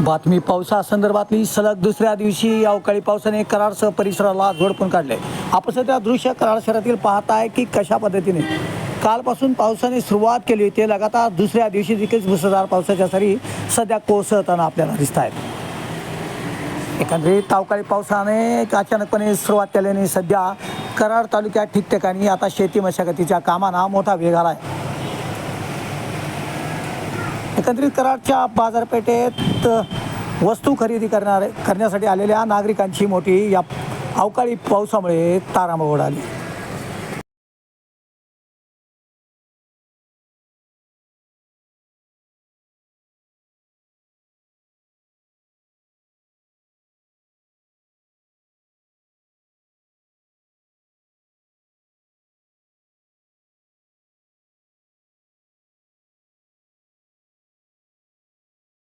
बातमी पावसासंदर्भातली सलग दुसऱ्या दिवशी अवकाळी पावसाने कराडसह परिसराला झोडपून काढले. आपण सध्या दृश्य कराड शहरातील पाहत आहे की कशा पद्धतीने कालपासून पावसाने सुरुवात केली होती लगातार दुसऱ्या दिवशी देखील मुसळधार पावसाच्या सरी सध्या कोसळताना आपल्याला दिसत आहेत एकंदरीत अवकाळी पावसाने अचानकपणे सुरुवात केल्याने सध्या कराड तालुक्यात ठिकठिकाणी आता शेती मशागतीच्या कामांना मोठा वेग आला आहे एकंदरीत कराडच्या बाजारपेठेत वस्तू खरेदी करणार करण्यासाठी आलेल्या नागरिकांची मोठी या अवकाळी पावसामुळे तारांबळ उडाली.